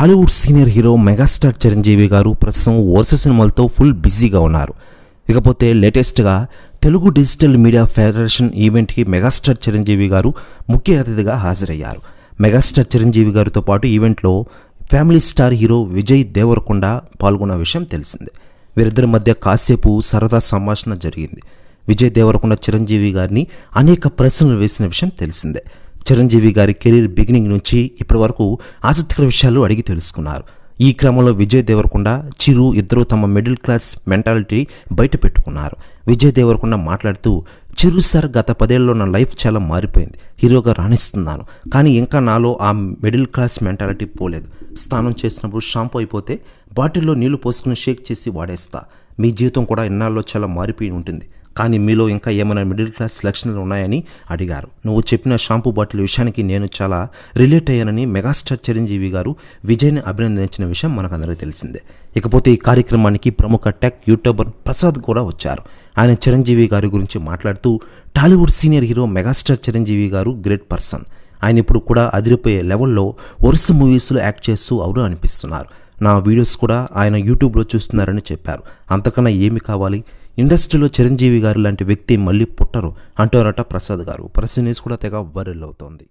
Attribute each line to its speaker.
Speaker 1: Tollywood senior hero megastar Chiranjeevi garu ప్రస్తుతం వరుస సినిమాలతో ఫుల్ బిజీగా ఉన్నారు. ఇకపోతే లేటెస్ట్గా తెలుగు డిజిటల్ మీడియా ఫెడరేషన్ ఈవెంట్కి మెగాస్టార్ చిరంజీవి గారు ముఖ్య అతిథిగా హాజరయ్యారు. మెగాస్టార్ చిరంజీవి గారితో పాటు ఈవెంట్లో family star hero Vijay Deverakonda పాల్గొన్న విషయం తెలిసిందే. వీరిద్దరి మధ్య కాసేపు సరదా సంభాషణ జరిగింది. విజయ్ దేవరకొండ చిరంజీవి గారిని అనేక ప్రశ్నలు వేసిన విషయం తెలిసిందే. చిరంజీవి గారి కెరీర్ బిగినింగ్ నుంచి ఇప్పటి వరకు ఆసక్తికర విషయాలు అడిగి తెలుసుకున్నారు. ఈ క్రమంలో విజయ్ దేవరకొండ చిరు ఇద్దరు తమ మిడిల్ క్లాస్ మెంటాలిటీ బయట పెట్టుకున్నారు. విజయ్ దేవరకొండ మాట్లాడుతూ చిరు సార్ గత పదేళ్ళలో నా లైఫ్ చాలా మారిపోయింది. హీరోగా రాణిస్తున్నాను. కానీ ఇంకా నాలో ఆ మిడిల్ క్లాస్ మెంటాలిటీ పోలేదు. స్నానం చేసినప్పుడు షాంపూ అయిపోతే బాటిల్లో నీళ్ళు పోసుకుని షేక్ చేసి వాడేస్తా. మీ జీవితం కూడా ఇన్నాళ్ళలో చాలా మారిపోయి ఉంటుంది. కానీ మీలో ఇంకా ఏమైనా మిడిల్ క్లాస్ లక్షణాలు ఉన్నాయని అడిగారు. నువ్వు చెప్పిన షాంపూ బాటిల్ విషయానికి నేను చాలా రిలేట్ అయ్యానని మెగాస్టార్ చిరంజీవి గారు విజయ్ని అభినందించిన విషయం మనకందరికీ తెలిసిందే. ఇకపోతే ఈ కార్యక్రమానికి ప్రముఖ టెక్ యూట్యూబర్ ప్రసాద్ కూడా వచ్చారు. ఆయన చిరంజీవి గారి గురించి మాట్లాడుతూ Tollywood senior hero megastar Chiranjeevi garu great person. ఆయన ఇప్పుడు కూడా అదిరిపోయే లెవెల్లో వరుస మూవీస్లో యాక్ట్ చేస్తూ అవరు అనిపిస్తున్నారు. నా వీడియోస్ కూడా ఆయన యూట్యూబ్లో చూస్తున్నారని చెప్పారు. అంతకన్నా ఏమి కావాలి? ఇండస్ట్రీలో చిరంజీవి గారు లాంటి వ్యక్తి మళ్ళీ పుట్టరు అంటారట ప్రసాద్ గారు. ప్రశ్న కూడా తెగ వైరల్ అవుతోంది.